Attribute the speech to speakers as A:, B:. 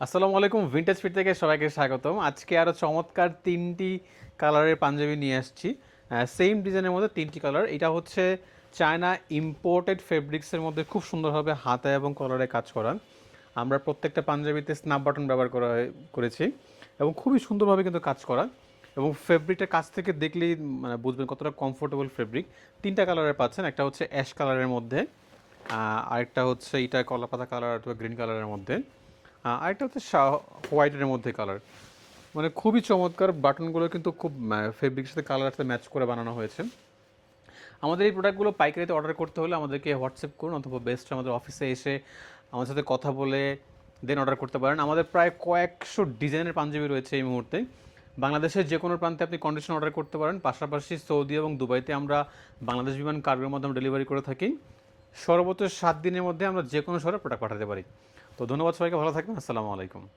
A: আসসালামু আলাইকুম vintage fit থেকে সবাইকে স্বাগতম। আজকে আরও চমৎকার তিনটি কালারের পাঞ্জাবি নিয়ে আসছি। সেম ডিজাইনের মধ্যে তিনটি কালার এটা হচ্ছে চায়না ইম্পোর্টেড ফেব্রিক্সের মধ্যে খুব সুন্দরভাবে হাতে এবং কলারে কাজ করা আমরা প্রত্যেকটা পাঞ্জাবিতে স্ন্যাপ বাটন ব্যবহার করা করেছি এবং খুবই সুন্দরভাবে কিন্তু কাজ করা এবং ফেব্রিকটা কাছ থেকে দেখলেই মানে বুঝবেন কতটা কমফোর্টেবল ফেব্রিক তিনটা কালারের পাচ্ছেন, একটা হচ্ছে অ্যাশ কালারের মধ্যে আরেকটা হচ্ছে এটা কলাপাতা কালার অথবা গ্রিন কালারের মধ্যে। আরেকটা হচ্ছে হোয়াইটের মধ্যে কালার মানে খুবই চমৎকার বাটনগুলো কিন্তু খুব ফেব্রিকের সাথে কালার সাথে ম্যাচ করে বানানো হয়েছে। আমাদের এই প্রোডাক্টগুলো পাইকারিতে অর্ডার করতে হলে আমাদেরকে হোয়াটসঅ্যাপ করুন অথবা বেস্ট আমাদের অফিসে এসে আমাদের সাথে কথা বলে দেন অর্ডার করতে পারেন। আমাদের প্রায় কয়েকশো ডিজাইনের পাঞ্জাবি রয়েছে এই মুহূর্তে। বাংলাদেশের যে কোনো প্রান্তে আপনি কন্ডিশন অর্ডার করতে পারেন। পাশাপাশি সৌদি এবং দুবাইতে আমরা বাংলাদেশ বিমান কার্গোর মাধ্যমে ডেলিভারি করে থাকি। সর্বোচ্চ সাত দিনের মধ্যে আমরা যে কোনো শহরে প্রোডাক্ট পাঠাতে পারি। তো ধন্যবাদ সবাইকে, ভালো থাকবেন, আসসালামু আলাইকুম।